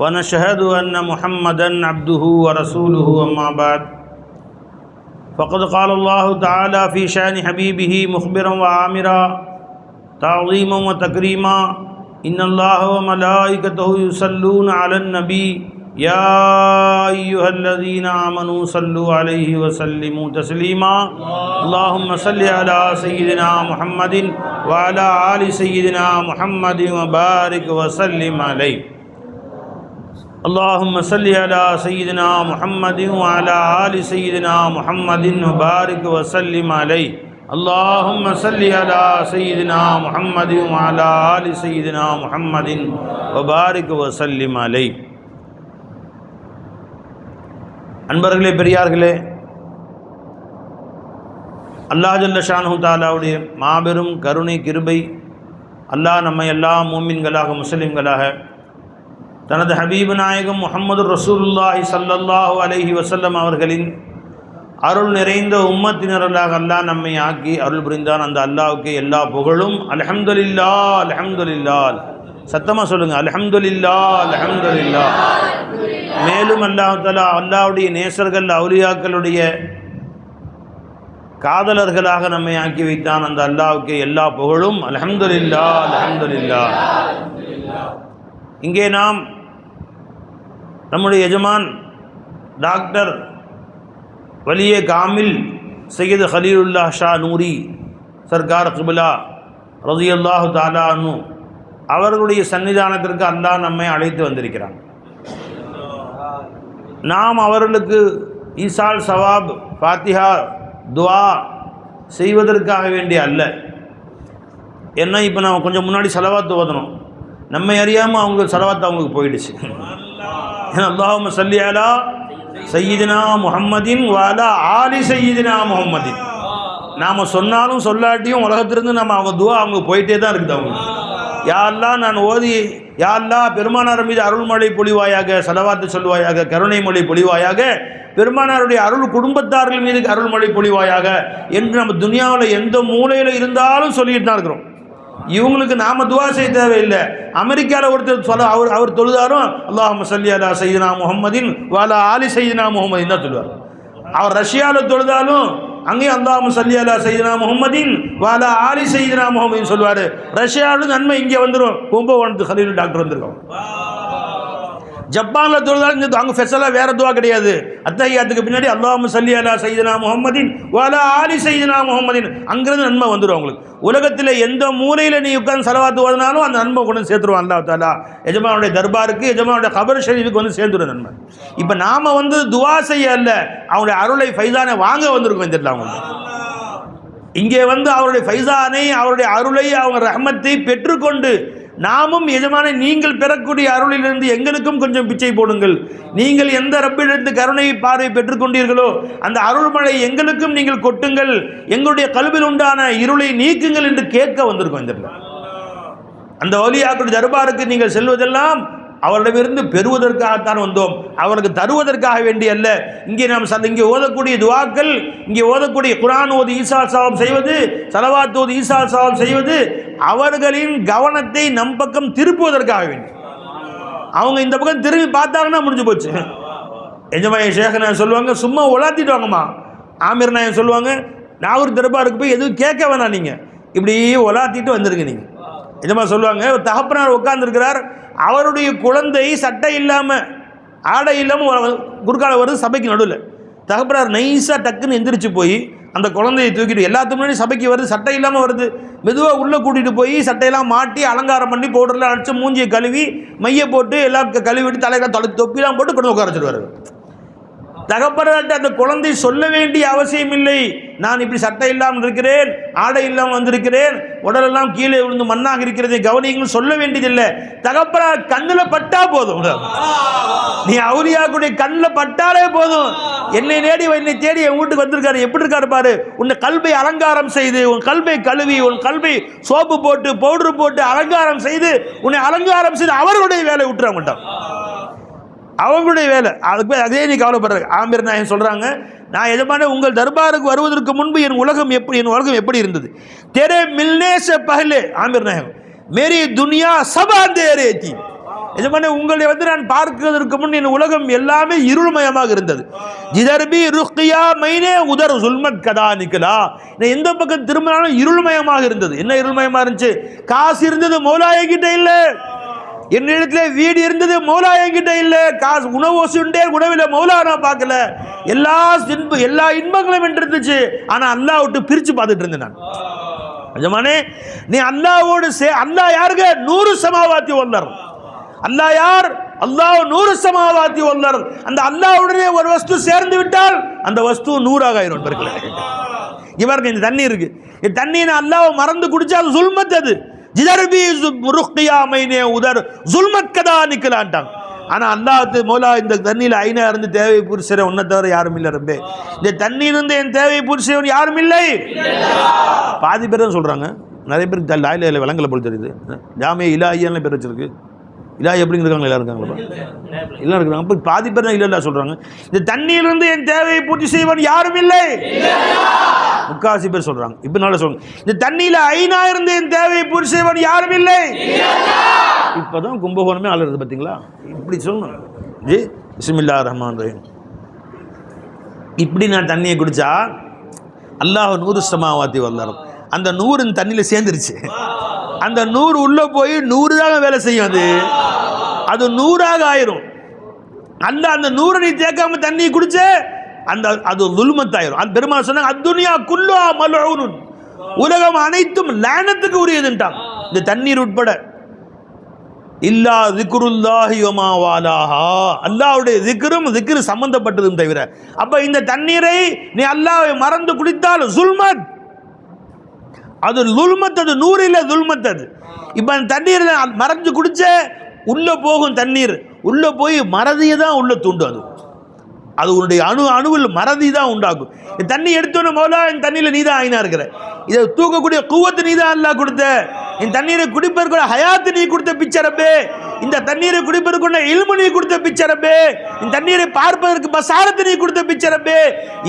ونشهد أن محمدا عبده ورسوله أما بعد. فقد قال الله تعالى في شأن حبيبه مخبرا وعامرا تعظيما وتكريما إن الله وملائكته يصلون على النبي. يا أيها الذين آمنوا صلوا عليه وسلموا تسليما. اللهم صل على سيدنا محمد وعلى آل سيدنا محمد وبارك وسلم عليه. اللهم صل على سيدنا محمد وعلى آل سيدنا محمد وبارك وسلم عليه اللهم صل على سيدنا محمد وعلى آل سيدنا محمد وبارك وسلم عليه அன்பர்களே பெரியார்களே அல்லாஹ் ஜல்ல ஷானு தாலாவுடைய மாபெரும் கருணை கிருபை அல்லாஹ் நம்மை எல்லா மூமின்களாக முஸ்லிம்களாக தனது ஹபீபு நாயகம் முகமது ரசூலுல்லாஹி சல்லல்லாஹு அலஹி வசல்லம் அவர்களின் அருள் நிறைந்த உம்மத்தினர்களாக அல்லாஹ் நம்மை ஆக்கி அருள் புரிந்தான். அந்த அல்லாவுக்கு எல்லா புகழும் அல்ஹம்துலில்லா அல்ஹம்துலில்லா சத்தமாக சொல்லுங்கள் அல்ஹம்துலில்லா அல்ஹம்துலில்லா மேலும் அல்லாஹ் அல்லாவுடைய நேசர்கள் அவுலியாக்களுடைய காதலர்களாக நம்மை ஆக்கி வைத்தான். அந்த அல்லாவுக்கு எல்லா புகழும் அல்ஹம்துலில்லா அல்ஹம்துலில்லா இங்கே நாம் நம்முடைய எஜமான் டாக்டர் வலிய காமில் சையது ஹலீலுல்லா ஷா நூரி சர்க்கார் கிபிலா தாலா தாலானு அவர்களுடைய சன்னிதானத்திற்கு அல்லாஹ் நம்மை அழைத்து வந்திருக்கிறான். நாம் அவர்களுக்கு ஈசால் சவாப் ஃபாத்திஹா துவா செய்வதற்காக வேண்டிய அல்ல. என்ன இப்போ நாம் கொஞ்சம் முன்னாடி செலவாத்து ஓதணும். நம்மை அறியாமல் அவங்க செலவாத்து அவங்களுக்கு போயிடுச்சு. அல்லாஹும் சல்லி அலா சையீதினா முஹம்மதின் வாலா ஆலி சையீதினா முஹம்மதின். நாம் சொன்னாலும் சொல்லாட்டியும் உலகத்திலிருந்து நம்ம அவங்க துவா அவங்க போயிட்டே தான் இருக்குது அவங்க யாரெல்லாம் நான் ஓதி யாரெல்லாம் பெருமானார் மீது அருள்மொழி பொழிவாயாக செலவாத்து சொல்வாயாக கருணை மொழி பொழிவாயாக பெருமானாருடைய அருள் குடும்பத்தார்கள் மீது அருள்மொழி பொழிவாயாக என்று நம்ம துனியாவில் எந்த மூலையில் இருந்தாலும் சொல்லிட்டு தான் இருக்கிறோம். இவங்களுக்கு நாம துவா செய்ய தேவையில்லை. அமெரிக்காவில் ஒருத்தர் சொல்ல அவர் அவர் தொழுதாரும் அல்லாஹ் சல்லி அலா சையனா முகமதின் வாலா ஆலி சையனா முகமதின் தான் சொல்லுவார். அவர் ரஷ்யாவில் தொழுதாலும் அங்கேயும் அல்லாஹ் சல்லி அலா சையனா முகமதின் வாலா ஆலி சையனா முகமதின் சொல்லுவார். ரஷ்யாவில் நன்மை இங்கே வந்துடும் கும்பகோணத்து ஹலீல் டாக்டர் வந்திருக்கோம் ஜப்பானில் துவா இங்கே அங்கே ஃபெசலாக வேறு துவா கிடையாது. அத்தகையாத்துக்கு பின்னாடி அல்லாஹ் சல்லி அலா சைதனா முகமதின் வாலா ஆலி சைதனா முகமதின் அங்கிருந்து நன்மை வந்துடும் அவங்களுக்கு. உலகத்தில் எந்த மூலையில் நீ உட்காந்து செலவாத்து ஓதினாலும் அந்த நன்மை கொண்டு சேர்த்துருவான் அல்லா தாலா எஜமானுடைய தர்பாருக்கு எஜமானுடைய கபர் ஷரீஃபுக்கு வந்து சேர்ந்துடும் நன்மை இப்போ நாம் வந்து துவா செய்ய அல்ல அவங்களுடைய அருளை ஃபைசானை வாங்க வந்திருக்கோம் தெரியல அவங்களுக்கு. இங்கே வந்து அவருடைய ஃபைசானை அவருடைய அருளை அவங்க ரஹமத்தை பெற்றுக்கொண்டு நாமும் எஜமான நீங்கள் பெறக்கூடிய அருளிலிருந்து எங்களுக்கும் கொஞ்சம் பிச்சை போடுங்கள். நீங்கள் எந்த ரப்பிலிருந்து கருணை பார்வை பெற்றுக்கொண்டீர்களோ அந்த அருள்மழை எங்களுக்கும் நீங்கள் கொட்டுங்கள். எங்களுடைய கழுவில் உண்டான இருளை நீக்குங்கள் என்று கேட்க வந்திருக்கோம் இந்த அந்த ஒலியாக்களுடைய தர்பாருக்கு நீங்கள் செல்வதெல்லாம் அவரிடமிருந்து பெறுவதற்காகத்தான் வந்தோம். அவருக்கு தருவதற்காக வேண்டி அல்ல. இங்கே நாம் இங்கே ஓதக்கூடிய துவாக்கள் இங்கே ஓதக்கூடிய குரான் ஓது ஈசா சாவம் செய்வது சலவாத் ஓது ஈசா சாவம் செய்வது அவர்களின் கவனத்தை நம் பக்கம் திருப்புவதற்காக வேண்டி. அவங்க இந்த பக்கம் திரும்பி பார்த்தாங்கன்னா முடிஞ்சு போச்சு. எஜமாய சேகநாயன் சொல்லுவாங்க சும்மா உலாத்திட்டு வாங்கம்மா. ஆமீர் நாயன் சொல்லுவாங்க நாகூர் தர்பாருக்கு போய் எதுவும் கேட்க வேணாம் நீங்கள் இப்படி உலாத்திட்டு வந்துருங்க நீங்கள் எஜமா சொல்லுவாங்க. ஒரு தகப்பனார் உட்கார்ந்துருக்கிறார். அவருடைய குழந்தை சட்டை இல்லாமல் ஆடை இல்லாமல் குறுக்கால வருது சபைக்கு நடுவில். தகப்பனார் நைஸாக டக்குன்னு எந்திரிச்சு போய் அந்த குழந்தையை தூக்கிட்டு எல்லாத்துக்கு முன்னாடி சபைக்கு வருது சட்டை இல்லாமல் வருது. மெதுவாக உள்ளே கூட்டிகிட்டு போய் சட்டையெல்லாம் மாட்டி அலங்காரம் பண்ணி பவுடர்லாம் அடித்து மூஞ்சியை கழுவி மைய போட்டு எல்லாம் கழுவிட்டு தலையெல்லாம் தொலை தொப்பிலாம் போட்டு கொண்டு உட்கார வச்சுருவார். தகப்பனாட்ட அந்த குழந்தை சொல்ல வேண்டிய அவசியம் இல்லை. நான் இப்படி சட்டை இல்லாமல் இருக்கிறேன் ஆடை இல்லாமல் வந்திருக்கிறேன் உடலெல்லாம் கீழே விழுந்து மண்ணாக இருக்கிறதை கவனிங்கன்னு சொல்ல வேண்டியதில்லை. தகப்பனார் கண்ணில் பட்டா போதும். நீ அவுலியாக்குடைய கண்ணில் பட்டாலே போதும். என்னை நேடி என்னை தேடி என் வீட்டுக்கு வந்திருக்காரு. எப்படி இருக்காரு பாரு? உன்னை கல்வை அலங்காரம் செய்து உன் கல்வை கழுவி உன் கல்வை சோப்பு போட்டு பவுடர் போட்டு அலங்காரம் செய்து உன்னை அலங்காரம் செய்து அவர்களுடைய வேலை விட்டுற மாட்டான் அவங்களுடைய வேலை. அதுக்கு போய் அதே நீ கவலைப்படுற ஆமீர் நாயன் சொல்கிறாங்க நான் எஜமான உங்கள் தர்பாருக்கு வருவதற்கு முன்பு என் உலகம் எப்படி என் உலகம் எப்படி இருந்தது? தெரே மில்னேச பகலே ஆமீர் நாயகம் மேரி துனியா சபாந்தேரே தேரேத்தி எஜமான உங்களை வந்து நான் பார்க்கிறதற்கு முன் என் உலகம் எல்லாமே இருள்மயமாக இருந்தது. ஜிதர்பி ருக்கியா மைனே உதர் சுல்மத் கதா நிக்கலா நான் எந்த பக்கம் திரும்பினாலும் இருள்மயமாக இருந்தது. என்ன இருள்மயமாக இருந்துச்சு? காசு இருந்தது மௌலாய கிட்ட இல்லை. என்னிடத்துல வீடு இருந்தது மௌலா என்கிட்ட இல்லை. காசு உணவு சுண்டே உணவில் மௌலா நான் பார்க்கல. எல்லா இன்ப எல்லா இன்பங்களும் என்று இருந்துச்சு ஆனால் அல்லாஹ் விட்டு பிரித்து பார்த்துட்டு இருந்தேன் நான். நிஜமானே நீ அல்லாவோடு சே அல்லாஹ் யாருங்க நூறு சமாவாத்தி வல்லர். அல்லாஹ் யார்? அல்லாஹ் நூறு சமாவாத்தி வல்லர். அந்த அல்லாவுடனே ஒரு வஸ்து சேர்ந்து விட்டால் அந்த வஸ்து நூறாக ஆயிரும் நண்பர்களே. இவருக்கு இந்த தண்ணி இருக்கு. இந்த தண்ணியை நான் அல்லாஹ் மறந்து குடிச்சா அது சுல்மத்து அது. ஜிதர்பி முருக்கியாமைனே உதர். சுல்மத் கதா நிக்கலான்ட்டாங்க ஆனா அல்லாஹ் மோலா இந்த தண்ணியில் ஐநா இருந்து தேவை புரிசரை உன்னை தவிர யாரும் இல்லை ரொம்ப இந்த தண்ணியிலிருந்து என் தேவை புரிசவன் யாரும் இல்லை. பாதி பேர் தான் சொல்றாங்க. நிறைய பேர் லாயில விலங்கலை போல் தெரியுது. ஜாமியா இலாஹியான்னு பேர் வச்சிருக்கு. இலா எப்படிங்க இருக்காங்க எல்லாம் இருக்காங்களா எல்லாம் இருக்கிறாங்க அப்போ பாதி பேர் தான் இல்லை சொல்றாங்க. இந்த தண்ணியிலிருந்து என் தேவையை பூர்த்தி செய்வன் யாரும் இல்லை. முக்காசி பேர் சொல்றாங்க. இப்போ நல்லா சொல்லுங்க. இந்த தண்ணியில ஐநா தேன் தேவை தேவையை பூர்த்தி செய்வன் யாரும் இல்லை. இப்போதான் கும்பகோணமே அலருது பார்த்தீங்களா இப்படி சொல்லணும். ஜி பிஸ்மில்லா ரஹ்மான் ரஹீம். இப்படி நான் தண்ணியை குடிச்சா அல்லாஹ் நூறு சமாவாத்தி வல்லாரும் அந்த நூறு தண்ணியில் சேர்ந்துருச்சு. அந்த நூறு உள்ளே போய் நூறு தான் வேலை செய்யும் அது. அது நூறாக ஆயிரும். அந்த அந்த நூறு நீ தேக்காம தண்ணி குடிச்ச அந்த அது துல்மத்தாயிரும். அந்த பெருமாள் சொன்னாங்க அத்துனியா குல்லா மலூனுன். உலகம் அனைத்தும் லேனத்துக்கு உரியதுன்ட்டாங்க. இந்த தண்ணீர் உட்பட. இல்லா திக்ருல்லாஹிமா வாலாஹா. அல்லாவுடைய திக்ரும் திக்ரு சம்பந்தப்பட்டதும் தவிர. அப்ப இந்த தண்ணீரை நீ அல்லாவை மறந்து குடித்தால் சுல்மத். அது லுல்மத் அது துல்மத்தது துல்மத் அது. இப்போ அந்த தண்ணீரில் மறைஞ்சு குடிச்ச உள்ளே போகும் தண்ணீர். உள்ளே போய் மறதியை தான் உள்ளே தூண்டும் அது. அது உன்னுடைய அணு அணுவில் மறதி தான் உண்டாக்கும். தண்ணி எடுத்தோன்னு மோலா என் தண்ணியில் நீ தான் ஆயினா இருக்கிற. இதை தூக்கக்கூடிய குவத்து நீ தான் அல்லா கொடுத்த. என் தண்ணீரை குடிப்பதற்குள்ள ஹயாத்து நீ கொடுத்த பிச்சரப்பே இந்த தண்ணீரை குடிப்பதற்குள்ள இல்மு நீ கொடுத்த பிச்சரப்பே இந்த தண்ணீரை பார்ப்பதற்கு பசாரத்து நீ கொடுத்த பிச்சரப்பே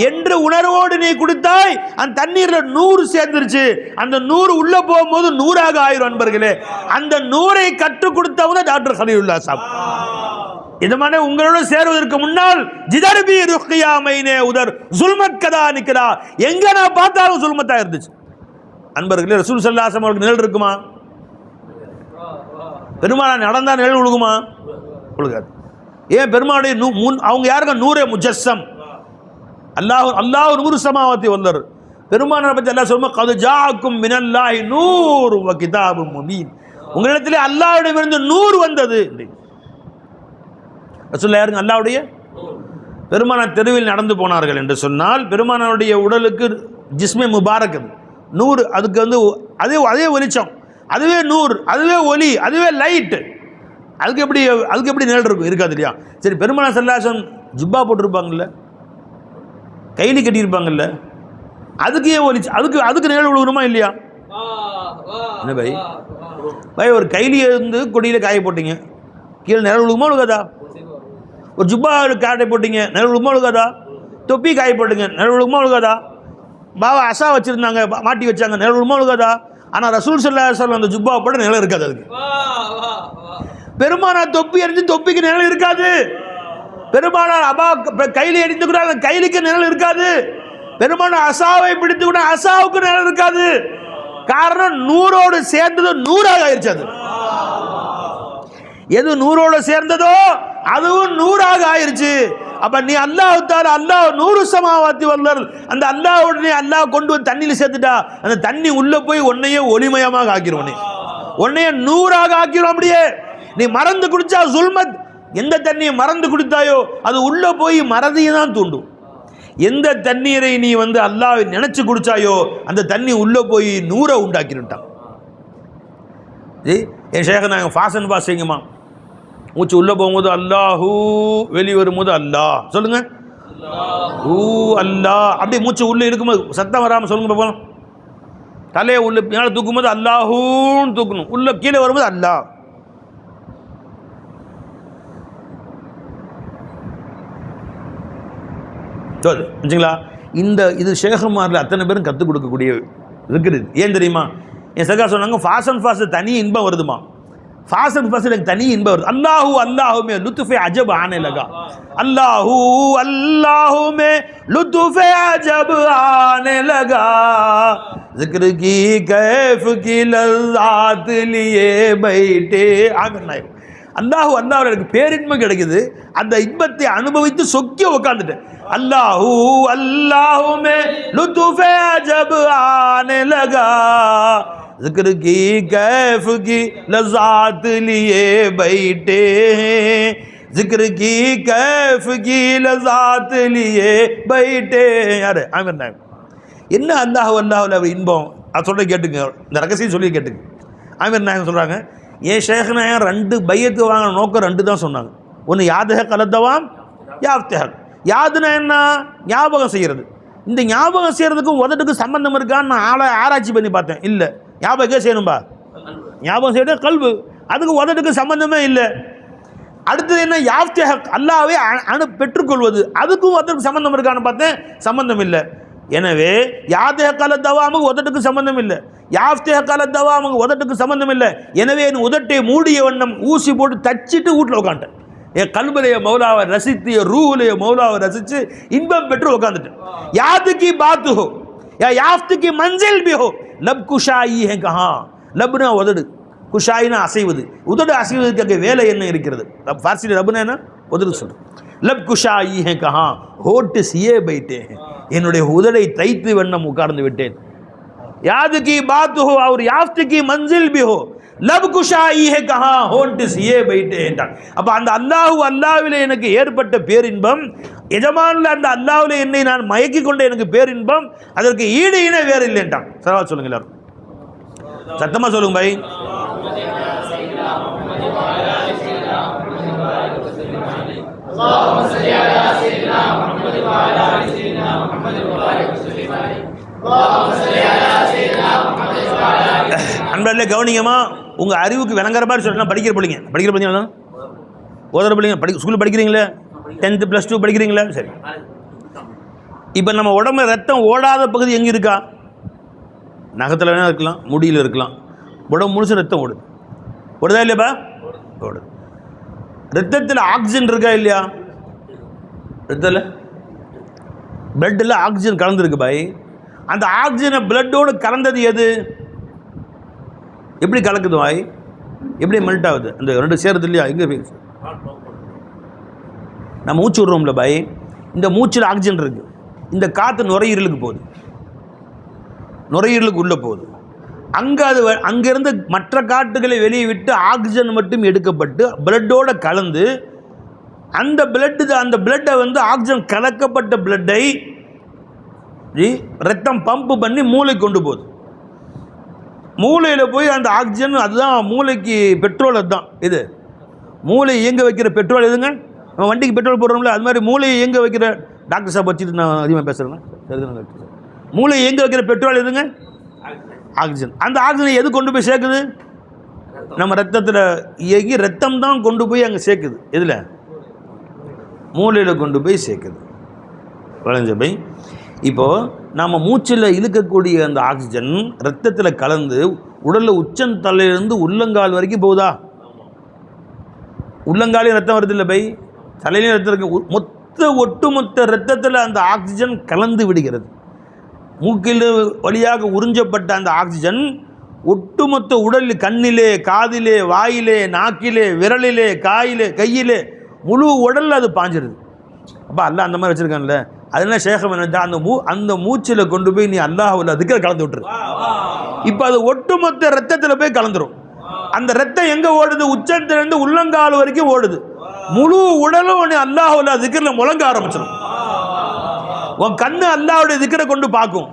என்று உணர்வோடு நீ கொடுத்தாய் அந்த தண்ணீரில் நூறு சேர்ந்துருச்சு. அந்த நூறு உள்ள போகும்போது நூறாக ஆயிரும் அன்பர்களே. அந்த நூறை கற்றுக் கொடுத்தவங்க டாக்டர் ஹலியுல்லா சாப். இது மாதிரி உங்களோட சேருவதற்கு முன்னால் ஜிதர்பி ருக்கியாமைனே உதர். சுல்மத் கதா நிற்கிறா எங்க நான் பார்த்தாலும் சுல்மத்தா இருந்துச்சு. அன்பர்களே ரசூல் சல்லாசம் அவர்களுக்கு நிழல் இருக்குமா? பெருமானா நடந்தால் நிழல் உழுகுமா? விழுகாது ஏன் பெருமாளுடைய நூ முன் அவங்க யாருங்க? நூறே முஜஸ்ஸம். அல்லாஹ் அல்லாஹ் நூறு சமாவத்தை வந்தார் பெருமானாரை பற்றி எல்லாம் சொல்லுமா? கது ஜாக்கும் மினல்லாஹி நூறு கிதாபு முபீன். உங்களிடத்திலே அல்லாஹிடமிருந்து நூறு வந்தது. ரசூல்லா யாருங்க? அல்லாவுடைய பெருமானார் தெருவில் நடந்து போனார்கள் என்று சொன்னால் பெருமானாருடைய உடலுக்கு ஜிஸ்மே முபாரக் அது. நூறு அதுக்கு வந்து அதே அதே வெளிச்சம். அதுவே நூறு அதுவே ஒலி அதுவே லைட்டு அதுக்கு எப்படி அதுக்கு எப்படி நிழல் இருக்கும்? இருக்காது இல்லையா சரி பெருமான சல்லாசன் ஜிப்பா போட்டிருப்பாங்கல்ல? கைலி கட்டியிருப்பாங்கல்ல? அதுக்கு ஏன் அதுக்கு அதுக்கு நிழல் விழுகணுமா இல்லையா? என்ன பை? பை ஒரு கைலியை வந்து கொடியில் காய போட்டீங்க. கீழே நிழல் விழுகுமா விழுகாதா ஒரு ஜுப்பா காட்டை போட்டீங்க நிழல் விழுகுமா விழுகாதா தொப்பி காய போட்டுங்க நிழல் விழுகுமா விழுகாதா பாவா அசா வச்சுருந்தாங்க மாட்டி வச்சாங்க நிழல் விழுகுமா விழுகாதா ஆனால் ரசூல் சல்லா சொல்ல அந்த ஜுப்பா போட நிழல் இருக்காது அதுக்கு. பெருமானார் தொப்பி எறிஞ்சு தொப்பிக்கு நிழல் இருக்காது. பெருமானார் அபா கையில் எரிந்து கூட அந்த கைலிக்கு நிழல் இருக்காது. பெருமானார் அசாவை பிடித்து கூட அசாவுக்கு நிழல் இருக்காது. காரணம் நூறோடு சேர்ந்தது நூறாக ஆயிடுச்சு அது. எது நூறோடு சேர்ந்ததோ அதுவும் நூறாக ஆயிருச்சு. அப்ப நீ அல்லாஹ் தார அல்லாஹ் நூறு சமாவாத்தி வல்லர். அந்த அல்லாஹ் உடனே அல்லாஹ் கொண்டு வந்து தண்ணியில் சேர்த்துட்டா அந்த தண்ணி உள்ள போய் உன்னையே ஒளிமயமாக ஆக்கிரும் உன்னை உன்னைய நூறாக ஆக்கிரும் அப்படியே. நீ மறந்து குடிச்சா சுல்மத். எந்த தண்ணியை மறந்து குடித்தாயோ அது உள்ளே போய் மறதியை தான் தூண்டும். எந்த தண்ணீரை நீ வந்து அல்லாஹ் நினைச்சு குடிச்சாயோ அந்த தண்ணி உள்ளே போய் நூறை உண்டாக்கிட்டான் ஏய் என் சேகர் நாங்கள் ஃபாசன் பாஸ் செய்யுமா மூச்சு உள்ளே போகும்போது அல்லாஹூ. வெளியே வரும்போது அல்லாஹ். சொல்லுங்க ஊ அல்லாஹ். அப்படியே மூச்சு உள்ளே இருக்கும்போது சத்தம் வராமல் சொல்லுங்க பார்ப்போம் தலையை உள்ள மேலே தூக்கும்போது அல்லாஹூன்னு தூக்கணும். உள்ள கீழே வரும்போது அல்லாஹ். சரி வச்சுங்களா இந்த இது ஷேகமாரில் அத்தனை பேரும் கற்றுக் கொடுக்கக்கூடிய இருக்குது. ஏன் தெரியுமா? என் சகா சொன்னாங்க ஃபாஸ்ட் அண்ட் ஃபாஸ்ட் தனி இன்பம் வருதுமா ஃபாஸ்ட் அண்ட் ஃபாஸ்ட் எனக்கு தனி இன்பம் வருது அல்லாஹூ அல்லாஹுமே லுத்துஃபே அஜப் ஆனே லகா அல்லாஹூ அல்லாஹுமே லுத்துஃபே அஜப் ஆனே லகா जिक्र की कैफ की लज्जात लिए बैठे ஆமீர் நாயகம் அல்லாஹு அல்லாஹ் எனக்கு பேரின்மை கிடைக்குது அந்த இன்பத்தை அனுபவித்து சொக்கி உட்காந்துட்டேன் அல்லாஹூ அல்லாஹுமே லுத்துஃபே அஜப் ஆனே லகா जिक्र की कैफ की लज्जात लिए बैठे हैं जिक्र की कैफ की लज्जात लिए बैठे हैं யாரு ஆமீர் நாயகம் என்ன அல்லாஹ் அல்லாஹ் அவர் இன்பம் அது சொல்ல கேட்டுங்க இந்த ரகசியம் சொல்லி கேட்டுங்க ஆமீர் நாயகம் சொல்கிறாங்க ஏன் ஷேக் நாயகம் ரெண்டு பையத்து வாங்கின நோக்கம் ரெண்டு தான் சொன்னாங்க ஒன்று யாதக கலத்தவாம் யாப்தஹக் யாதுனா என்ன ஞாபகம் செய்கிறது இந்த ஞாபகம் செய்கிறதுக்கும் உதட்டுக்கு சம்பந்தம் இருக்கான்னு நான் ஆளை ஆராய்ச்சி பண்ணி பார்த்தேன் இல்லை ஞாபகம் செய்யணும்பா? ஞாபகம் செய்யணும் கல்வு அதுக்கு உதட்டுக்கு சம்பந்தமே இல்லை. அடுத்தது என்ன? யாப்தஹக் அல்லாவே அ- அணு பெற்றுக்கொள்வது. அதுக்கும் உதட்டுக்கு சம்பந்தம் இருக்கான்னு பார்த்தேன். சம்பந்தம் இல்லை. எனவே யாத்தேக கால தவாமுக்கு உதட்டுக்கு சம்பந்தம் இல்லை. யாஃப்தேக கால தவாமுக்கு உதட்டுக்கு சம்பந்தம் இல்லை. எனவே என் உதட்டை மூடிய வண்ணம் ஊசி போட்டு தச்சிட்டு வீட்டில் உட்காந்துட்டேன் என் கல்பலைய மௌலாவை ரசித்து என் ரூஹுலைய மௌலாவை ரசித்து இன்பம் பெற்று உட்காந்துட்டேன் யாத்துக்கு பாத்து ஹோ யா யாஃப்துக்கு மஞ்சள் பி ஹோ லப் குஷாயி ஹே கஹா. லப்னா உதடு. குஷாயினா அசைவது. உதடு அசைவதற்கு அங்கே வேலை என்ன இருக்கிறது? ஃபார்சியில் லப்னா என்ன? உதடு சொல்கிறது லப் குஷாயி ஹே கஹா. ஹோட்டு சியே பைட்டே என்னுடைய உதடை தைத்து வண்ணம் உட்கார்ந்து விட்டேன். யாதுக்கு பாத்து ஹோ அவர் யாஃப்துக்கு மஞ்சில் பிஹோ. லவ் குஷா ஈஹே கஹா ஹோன்ட்டு சியே போயிட்டே என்றான் அப்போ அந்த அல்லாஹு அல்லாவில் எனக்கு ஏற்பட்ட பேரின்பம் எஜமானில் அந்த அல்லாவில் என்னை நான் மயக்கி கொண்ட எனக்கு பேரின்பம் அதற்கு ஈடு இணை வேறு இல்லை என்றான் சரவா சொல்லுங்க எல்லாரும் சத்தமாக சொல்லுங்க பாய் اللهم صل على سيدنا محمد وعلى ال سيدنا محمد وبارك وسلم عليه அன்பர்களே கவனிங்கம்மா உங்கள் அறிவுக்கு விளங்குற மாதிரி சொல்லலாம் படிக்கிற பிள்ளைங்க. படிக்கிற பிள்ளைங்க ஓதுற பிள்ளைங்க படி ஸ்கூல் படிக்கிறீங்களே? டென்த்து ப்ளஸ் டூ படிக்கிறீங்களா? சரி. இப்போ நம்ம உடம்பு ரத்தம் ஓடாத பகுதி எங்கே இருக்கா? நகத்தில் வேணால் இருக்கலாம் முடியில் இருக்கலாம். உடம்பு முழுசு ரத்தம் ஓடுது. ஓடுதா இல்லையாப்பா? ஓடுது. ரத்தத்தில் ஆக்சிஜன் இருக்கா இல்லையா? ரத்தத்தில்? பிளட்டில் ஆக்சிஜன் கலந்துருக்கு பாய். அந்த ஆக்சிஜனை பிளட்டோடு கலந்தது எது? எப்படி கலக்குது வாய்? எப்படி மெல்ட் ஆகுது? அந்த ரெண்டு சேருது இல்லையா? எங்கே போய்? நம்ம மூச்சு விடுறோம்ல பாய். இந்த மூச்சில் ஆக்சிஜன் இருக்குது இந்த காற்று நுரையீரலுக்கு போகுது. நுரையீரலுக்கு உள்ளே போகுது. அங்கே அது வ- மற்ற காட்டுகளை வெளியே விட்டு ஆக்சிஜன் மட்டும் எடுக்கப்பட்டு பிளட்டோடு கலந்து அந்த பிளட்டு அந்த பிளட்டை வந்து ஆக்சிஜன் கலக்கப்பட்ட பிளட்டை ரத்தம் பம்ப் பண்ணி மூளை கொண்டு போகுது. மூளையில் போய் அந்த ஆக்சிஜன் அதுதான் மூளைக்கு பெட்ரோல் அதுதான். இது மூளை இயங்க வைக்கிற பெட்ரோல் எதுங்க? நம்ம வண்டிக்கு பெட்ரோல் போடுறோம்ல அது மாதிரி மூளையை இயங்க வைக்கிற டாக்டர் சாப் வச்சுட்டு நான் அதிகமாக பேசுகிறேன் சரிதானே டாக்டர் சார்? மூளை இயங்க வைக்கிற பெட்ரோல் எதுங்க? ஆக்சிஜன் அந்த ஆக்சிஜனை எது கொண்டு போய் சேர்க்குது? நம்ம ரத்தத்தில் இயங்கி ரத்தம் தான் கொண்டு போய் அங்கே சேர்க்குது. எதில்? மூளையில் கொண்டு போய் சேர்க்குது. வளைஞ்ச பை. இப்போது நம்ம மூச்சில் இழுக்கக்கூடிய அந்த ஆக்சிஜன் ரத்தத்தில் கலந்து உடலில் உச்சம் தலையிலேருந்து உள்ளங்கால் வரைக்கும் போகுதா? உள்ளங்காலையும் ரத்தம் வருது இல்லை பை? தலையிலையும் ரத்தம் இருக்கு. மொத்த ஒட்டுமொத்த ரத்தத்தில் அந்த ஆக்சிஜன் கலந்து விடுகிறது. மூக்கில் வழியாக உறிஞ்சப்பட்ட அந்த ஆக்சிஜன் ஒட்டுமொத்த உடலில் கண்ணிலே காதிலே வாயிலே நாக்கிலே விரலிலே காயிலே கையிலே முழு உடலில் அது பாஞ்சிருது. அப்போ அல்ல அந்த மாதிரி வச்சுருக்கான்ல. அதெல்லாம் சேகம் என்ன அந்த மூ அந்த மூச்சில் கொண்டு போய் நீ அல்லாஹ் அதுக்கு கலந்து விட்டுரு. இப்போ அது ஒட்டுமொத்த ரத்தத்தில் போய் கலந்துரும். அந்த ரத்தம் எங்கே ஓடுது? உச்சத்திலிருந்து உள்ளங்கால் வரைக்கும் ஓடுது. முழு உடலும் உன்னை அல்லாஹ்வுல திக்ரில் முழங்க ஆரம்பிச்சிடும் உன் கண்ணு அல்லாஹ்வுடைய திக்ரை கொண்டு பார்க்கும்.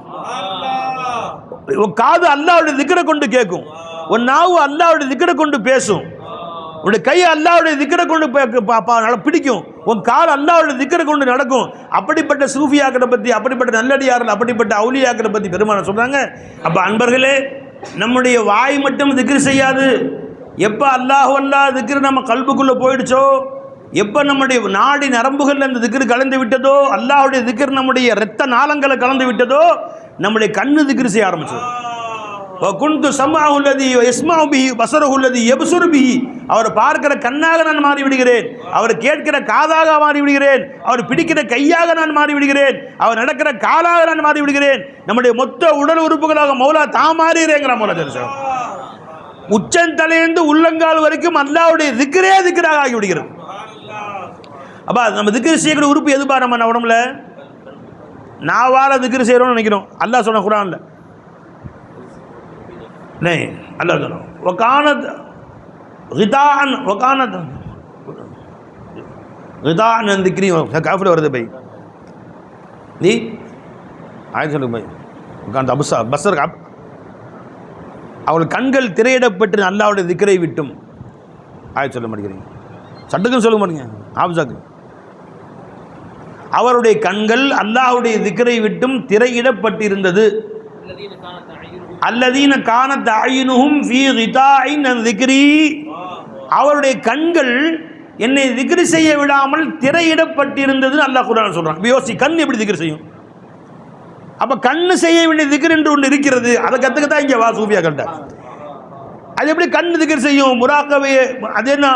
உன் காது அல்லாஹ்வுடைய திக்ரை கொண்டு கேட்கும் உன் நாவு அல்லாஹ்வுடைய திக்ரை கொண்டு பேசும். உன்னுடைய கை அல்லாவுடைய திக்கரை கொண்டு பா- பா- பிடிக்கும். உன் கால் அல்லாவுடைய திக்கரை கொண்டு நடக்கும். அப்படிப்பட்ட சூஃபியாக்களை பற்றி அப்படிப்பட்ட நல்லடியார்கள் அப்படிப்பட்ட அவுலியாக்களை பற்றி பெருமான சொல்கிறாங்க அப்போ அன்பர்களே நம்முடைய வாய் மட்டும் திக்ரு செய்யாது. எப்போ அல்லாஹ் அல்லாஹ் திக்ரு நம்ம கல்புக்குள்ளே போயிடுச்சோ? எப்போ நம்முடைய நாடி நரம்புகளில் அந்த திக்ரு கலந்து விட்டதோ? அல்லாஹுடைய திக்ரு நம்முடைய இரத்த நாளங்களை கலந்து விட்டதோ? நம்முடைய கண்ணு திக்ரு செய்ய ஆரம்பிச்சோம் குண்டு சம்மா உள்ளதி எஸ்மாவு பிஹி பசரஹு உள்ளதி எபுசுரு பிஹி. அவர் பார்க்கிற கண்ணாக நான் மாறி விடுகிறேன் அவர் கேட்கிற காதாக மாறி விடுகிறேன் அவர் பிடிக்கிற கையாக நான் மாறி விடுகிறேன் அவர் நடக்கிற காலாக நான் மாறி விடுகிறேன் நம்முடைய மொத்த உடல் உறுப்புகளாக மௌலா தான் மாறிடுறேங்கிற மௌலா தெரியும் உச்சந்தலையிலிருந்து உள்ளங்கால் வரைக்கும் அல்லாவுடைய திக்கரே திக்கராக ஆகிவிடுகிறது. அப்பா நம்ம திக்கிரி செய்யக்கூடிய உறுப்பு எதுப்பா நம்ம உடம்புல? நாவால திக்கிரி செய்கிறோம்னு நினைக்கிறோம். அல்லாஹ் சொன்ன குரான்ல. नहीं अल्लाह ताला वकानत गिदान वकानत। गिदान दिक्री काफिल வருது பை நீ ஆயத்து சொல்லுங்க பை உட்காந்து அபுசா பஸ்ஸர் அவள் கண்கள் திரையிடப்பட்டு அல்லாவுடைய திக்கரை விட்டும். ஆயிரத்தி சொல்ல மாட்டேங்கிறீங்க. சட்டுக்குன்னு சொல்ல மாட்டேங்க ஆபிசாக்கு அவருடைய கண்கள் அல்லாஹுடைய திக்கரை விட்டும் திரையிடப்பட்டிருந்தது. அல்லதீன காணத்த அயினுகும் திக்ரி. அவருடைய கண்கள் என்னை திக்ரி செய்ய விடாமல் திரையிடப்பட்டிருந்தது அல்லாஹ் குரான் சொல்கிறான் யோசி கண் எப்படி திக்ரி செய்யும்? அப்போ கண்ணு செய்ய வேண்டிய திக்ர் என்று ஒன்று இருக்கிறது அதை கற்றுக்க தான் இங்கே வா சூஃபியா கண்ட அது எப்படி கண் திக்ர் செய்யும்? முராக்கவையே அது என்ன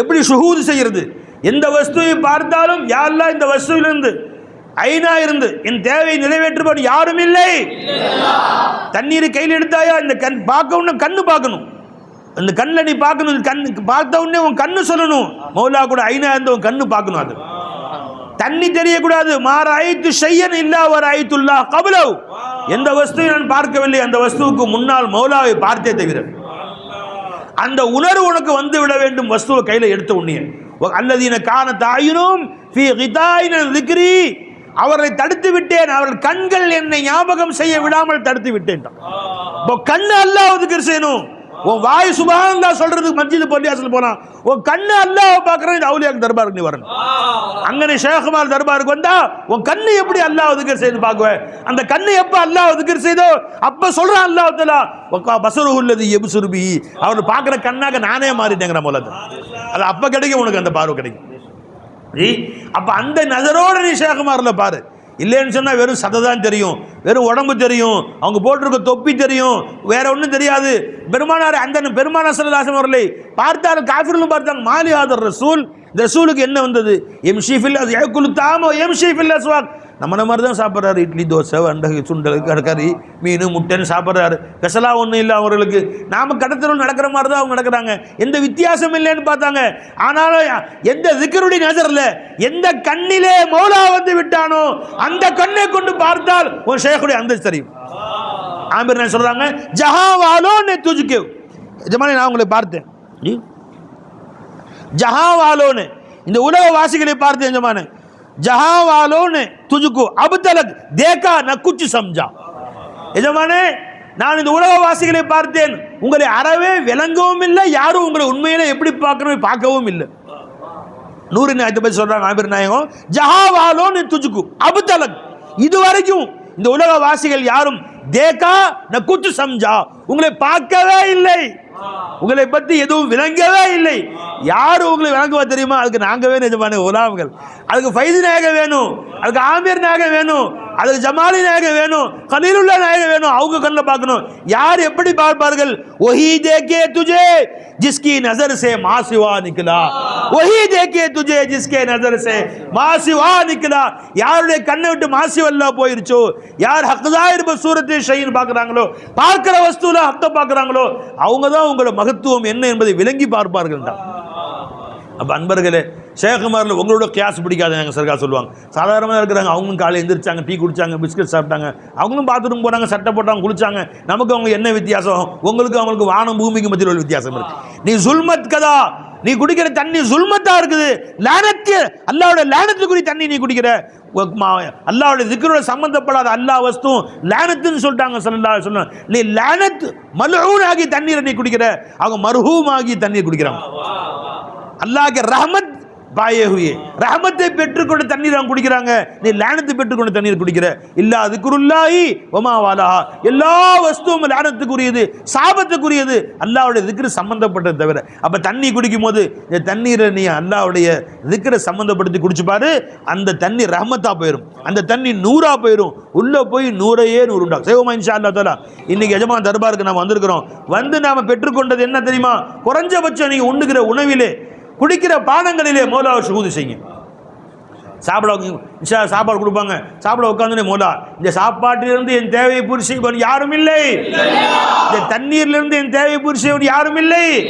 எப்படி ஷுஹூது செய்யறது? எந்த வஸ்துவை பார்த்தாலும் யாரெல்லாம் இந்த வஸ்துவிலிருந்து ஐநா இருந்து என் தேவையை நிறைவேற்றுபவன் யாரும் இல்லை. தண்ணீர் கையில் எடுத்தாயா? இந்த கண் பார்க்க உடனே கண்ணு பார்க்கணும். அந்த கண்ணில் நீ பார்க்கணும். கண் பார்த்த உடனே உன் கண்ணு சொல்லணும். மௌலா கூட ஐநா இருந்த உன் கண்ணு பார்க்கணும் அது. தண்ணி தெரியக்கூடாது. மாற ஐத்து செய்யன் இல்லா ஒரு ஐத்துல்லா கபலவ். எந்த வஸ்துவை நான் பார்க்கவில்லை. அந்த வஸ்துவுக்கு முன்னால் மௌலாவை பார்த்தே தவிர. அந்த உணர்வு உனக்கு வந்து விட வேண்டும். வஸ்துவை கையில் எடுத்த உடனே. அல்லதீன காண தாயினும் ஃபீ கிதாயின திக்ரி. அவர்களை தடுத்து விட்டேன். அவர்கள் கண்கள் என்னை ஞாபகம் செய்ய விடாமல் தடுத்து விட்டேன். இப்போ கண்ணு அல்லாஹ் திக்ர் செய்யணும். உன் வாய் சுபானந்தா சொல்றதுக்கு மஸ்ஜித் பள்ளியாசல் போனா உன் கண்ணு அல்லாஹ் பார்க்கறேன் இந்த அவுலியாக்கு தர்பாருக்கு நீ வரணும். அங்கனே ஷேகுமார் தர்பாருக்கு வந்தா உன் கண்ணு எப்படி அல்லாஹ் செய்து பார்க்குவேன். அந்த கண்ணு எப்ப அல்லாஹ் திக்ர் செய்தோ அப்ப சொல்றான் அல்லாஹ் தலா ஒக்கா பசரு உள்ளது எபுசுருபி அவர் பார்க்குற கண்ணாக நானே மாறிட்டேங்கிற மூலத்தை அது அப்ப கிடைக்கும் உனக்கு அந்த பார்வை கிடைக்கும். அப்போ அந்த நஜரோட நீ சேகமாரில் பாரு. இல்லைன்னு சொன்னால் வெறும் சதை தான் தெரியும். வெறும் உடம்பு தெரியும். அவங்க போட்டிருக்க தொப்பி தெரியும். வேற ஒன்றும் தெரியாது. பெருமானார் அந்த பெருமான சல்லாசம் அவர்களை பார்த்தார் காஃபிர்களும் பார்த்தாங்க மாலி ஆதர் ரசூல்? இந்த ரசூலுக்கு என்ன வந்தது? எம் ஷீஃபில் அது ஏக்குலுத்தாமோ எம் ஷீஃபில் அஸ்வாக் நம்மள மாதிரி தான் சாப்பிட்றாரு. இட்லி தோசை வண்டகு சுண்டல் கறி- கறி மீன் முட்டைன்னு சாப்பிட்றாரு. ஸ்பெஷலாக ஒன்றும் இல்லை அவர்களுக்கு. நாம் கடத்தலும் நடக்கிற மாதிரி தான் அவங்க நடக்கிறாங்க. எந்த வித்தியாசம் இல்லைன்னு பார்த்தாங்க. ஆனாலும் எந்த திக்கருடைய நஜரில் எந்த கண்ணிலே மௌலா வந்து விட்டானோ அந்த கண்ணை கொண்டு பார்த்தால் ஒரு ஷேக்குடைய அந்தஸ்து தெரியும். ஆமிர் நான் சொல்கிறாங்க ஜஹாவாலோ நே துஜுக்கு ஜமானே நான் உங்களை பார்த்தேன். ஜஹாவாலோன்னு. இந்த உலக வாசிகளை பார்த்தேன் ஜமானே ஜஹாவாலோன்னு துஜுக்கு அபு தலக் தேக்கா ந குச்சு சம்ஜா. எஜமானே நான் இந்த உலகவாசிகளை பார்த்தேன். உங்களை அறவே விளங்கவும் இல்லை யாரும் உங்களை உண்மையில எப்படி பார்க்கணும் பார்க்கவும் இல்லை. நூறு நாயத்தை பற்றி சொல்றாங்க ஆமிர் நாயகம். ஜஹாவாலோன்னு துஜுக்கு அபு இது வரைக்கும் இந்த உலகவாசிகள் யாரும் தேக்கா நான் குத்து சம்ஜா உங்களை பார்க்கவே இல்லை. உங்களை பற்றி எதுவும் விளங்கவே இல்லை. யார் உங்களை விளங்குவா தெரியுமா? அதுக்கு நாங்க வேணும் எஜமான உலாவுகள். அதுக்கு ஃபைது நாயகம் வேணும். அதுக்கு ஆமீர் நாயகம் வேணும். அதில் ஜமாலி நாயகம் வேணும் கண்ணீருள்ள நாயகம் வேணும் அவங்க கண்ணில் பார்க்கணும். யார் எப்படி பார்ப்பார்கள்? ஒஹி தேக்கே துஜே ஜிஸ்கி நசர் சே மாசிவா நிக்கலா. ஒஹி தேக்கே துஜே ஜிஸ்கே நசர் சே மாசிவா நிக்கலா. யாருடைய கண்ணை விட்டு மாசி வல்லா போயிருச்சோ? யார் ஹக்குதாயிர் சூரத்தை ஷைன்னு பார்க்குறாங்களோ? பார்க்குற வஸ்துவில் அத்தை பார்க்குறாங்களோ? அவங்க தான் உங்களோட மகத்துவம் என்ன என்பதை விளங்கி பார்ப்பார்கள் தான் அப்போ அன்பர்களே ஷேகுமாரில் உங்களோட கிளாஸ் பிடிக்காது எங்கள் சர்க்கா சொல்லுவாங்க. சாதாரணமாக இருக்கிறாங்க அவங்களும் காலையில் எந்திரிச்சாங்க டீ குடிச்சாங்க பிஸ்கட் சாப்பிட்டாங்க. அவங்களும் பாத்ரூம் போனாங்க சட்டை போட்டாங்க குளிச்சாங்க. நமக்கு அவங்க என்ன வித்தியாசம்? உங்களுக்கு அவங்களுக்கு வானம் பூமிக்கு மத்தியில் உள்ள வித்தியாசம் இருக்கு. நீ சுல்மத் கதா. நீ குடிக்கிற தண்ணி சுல்மத்தா இருக்குது. லானத்து அல்லாவோட லேனத்துக்குரிய தண்ணி நீ குடிக்கிற. மா- அல்லாவோட திக்கரோட சம்பந்தப்படாத அல்லாஹ் வஸ்தும் லேனத்துன்னு சொல்லிட்டாங்க சொல்லலாம் சொல்ல நீ லேனத் மலூன் ஆகி தண்ணீரை நீ குடிக்கிற. அவங்க மர்ஹூம் ஆகி தண்ணீர் குடிக்கிறாங்க. அல்லாஹ்க்கு ரஹமத் பாயே ஹுயே. ரஹமத்தை பெற்றுக்கொண்டு தண்ணீர் அவங்க குடிக்கிறாங்க. நீ லேனத்தை பெற்றுக்கொண்டு தண்ணீர் குடிக்கிற. இல்லா அதுக்குருல்லாஹி ஒமா வாலா எல்லா வஸ்துவும் லேனத்துக்குரியது சாபத்துக்குரியது. அல்லாவுடைய திக்ரு சம்மந்தப்பட்டது தவிர. அப்போ தண்ணி குடிக்கும் போது இந்த தண்ணீரை நீ அல்லாவுடைய திக்ரை சம்மந்தப்படுத்தி குடிச்சுப்பாரு அந்த தண்ணி ரஹமத்தாக போயிடும் அந்த தண்ணி நூறாக போயிடும் உள்ளே போய் நூறையே நூறு உண்டா சேவமா இன்ஷா அல்லா தாலா இன்னைக்கு எஜமா தர்பாருக்கு நம்ம வந்திருக்கிறோம். வந்து நாம் பெற்றுக்கொண்டது என்ன தெரியுமா? குறைஞ்சபட்சம் நீங்கள் உண்ணுகிற உணவிலே குடிக்கிற பானங்களிலே மோலாவை சுகுதி செய்யுங்க. சாப்பிட உங்க- சாப்பாடு கொடுப்பாங்க. சாப்பிட உட்காந்துனே மோலா இந்த சாப்பாட்டிலிருந்து என் தேவையை பூர்த்தி செய்வன் யாரும் இல்லை. இந்த தண்ணீர்லேருந்து என் தேவையை பூர்த்தி செய்வன் யாரும் இல்லை.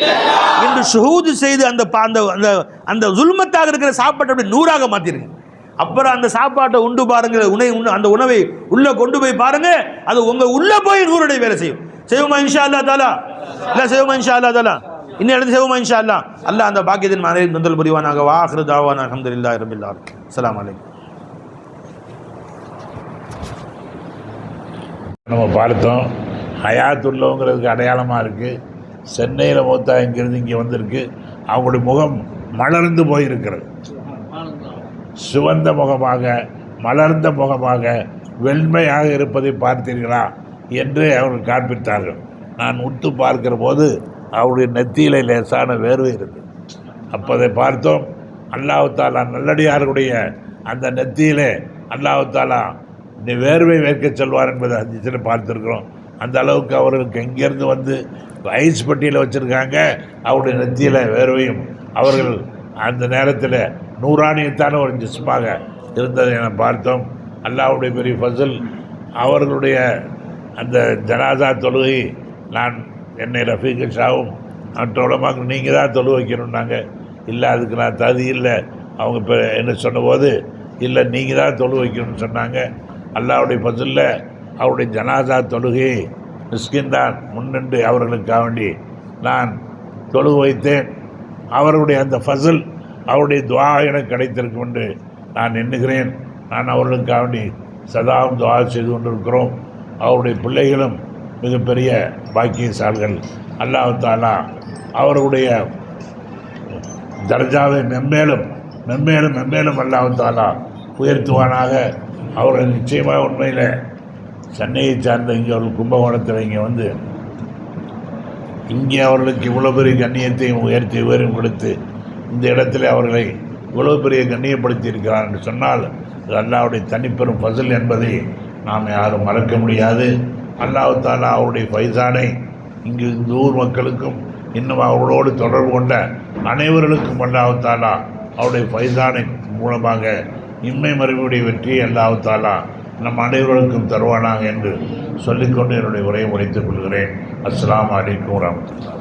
என்று சுகூது செய்து அந்த பா- அந்த அந்த அந்த சுல்மத்தாக இருக்கிற சாப்பாட்டை அப்படி நூறாக மாற்றிருங்க அப்புறம் அந்த சாப்பாட்டை உண்டு பாருங்க உணவை அந்த உணவை உள்ளே கொண்டு போய் பாருங்க அது உங்கள் உள்ளே போய் நூறுடைய வேலை செய்யும். செய்வோமா இன்ஷா அல்லா தாலா? இல்லை செய்வோமா இன்ஷா அல்லா தாலா? இன்னும் எடுத்து செய்வோமா இன்ஷா அல்லா அல்லாஹ் அந்த பாக்கியத்தின் மனைவி நந்தல் புரிவானாக. வாஹ்ரு தாவான் அல்ஹம்துலில்லாஹி ரபில் ஆலமீன். அலைக்கும். நம்ம பார்த்தோம் ஹயாத் உள்ளவங்கிறதுக்கு அடையாளமாக இருக்குது சென்னையில் மூத்தா இங்கிருந்து இங்கே வந்திருக்கு. அவங்களுடைய முகம் மலர்ந்து போயிருக்கிறது. சிவந்த முகமாக மலர்ந்த முகமாக வெண்மையாக இருப்பதை பார்த்தீர்களா? என்று அவர்கள் காண்பித்தார்கள். நான் உத்து பார்க்கிற போது அவருடைய நெத்தியில் லேசான வேர்வை இருக்கு. அப்போதை பார்த்தோம். அல்லாஹாலா நல்லடியார்களுடைய அந்த நெத்தியிலே அல்லாஹாலா நீ இந்த வேர்வை வேர்க்க செல்வார் என்பதை அதிசயம் பார்த்துருக்குறோம். அந்த அளவுக்கு அவர்களுக்கு எங்கேருந்து வந்து ஐஸ் பட்டியில் வச்சுருக்காங்க. அவருடைய நெத்தியில் வேர்வையும் அவர்கள் அந்த நேரத்தில் நூறாணியத்தான ஒரு ஜிஸ்மாக இருந்ததை என பார்த்தோம். அல்லாஹ்வுடைய பெரிய ஃபசல் அவர்களுடைய அந்த ஜனாதா தொழுகை நான் என்னை ரஃபீக்கு ஷாவும் மற்ற நீங்கள் தான் தொழு வைக்கணும்னாங்க. இல்லை அதுக்கு நான் தகுதி இல்லை. அவங்க இப்போ என்ன சொன்னபோது இல்லை நீங்கள் தான் தொழு வைக்கணும்னு சொன்னாங்க. அல்லாவுடைய பதிலில் அவருடைய ஜனாதா தொழுகை மிஸ்கின் தான் முன்னின்று அவர்களுக்காக வேண்டி நான் தொழு வைத்தேன். அவருடைய அந்த ஃபசல் அவருடைய துவா எனக்கு கிடைத்திருக்கும் என்று நான் எண்ணுகிறேன். நான் அவர்களுக்காக வேண்டி சதாவும் துவா செய்து கொண்டிருக்கிறோம். அவருடைய பிள்ளைகளும் மிகப்பெரிய பாக்கியசால்கள். அல்லாஹாலா அவர்களுடைய தர்ஜாவை மென்மேலும் மென்மேலும் மென்மேலும் அல்லாஹாலா உயர்த்துவானாக. அவர்கள் நிச்சயமாக உண்மையில் சென்னையை சார்ந்த இங்கே அவர்கள் கும்பகோணத்தில் இங்கே வந்து இங்கே அவர்களுக்கு இவ்வளோ பெரிய கண்ணியத்தையும் உயர்த்தி உயரம் கொடுத்து இந்த இடத்துல அவர்களை இவ்வளோ பெரிய கண்ணியப்படுத்தி இருக்கிறார் என்று சொன்னால் இது அல்லாவுடைய தனிப்பெரும் ஃபசல் என்பதை நாம் யாரும் மறக்க முடியாது. அல்லாஹு தாலா அவருடைய ஃபைசானை இங்கு இந்த ஊர் மக்களுக்கும் இன்னும் அவர்களோடு தொடர்பு கொண்ட அனைவர்களுக்கும் அல்லாஹு தாலா அவருடைய ஃபைசானை மூலமாக இம்மை மறைவுடைய வெற்றியை அல்லாஹு தாலா நம் அனைவருக்கும் தருவானாக என்று சொல்லிக்கொண்டு என்னுடைய உரையை முடித்துக் கொள்கிறேன். அஸ்லாம் அலைக்கும் வரமத்துல்லா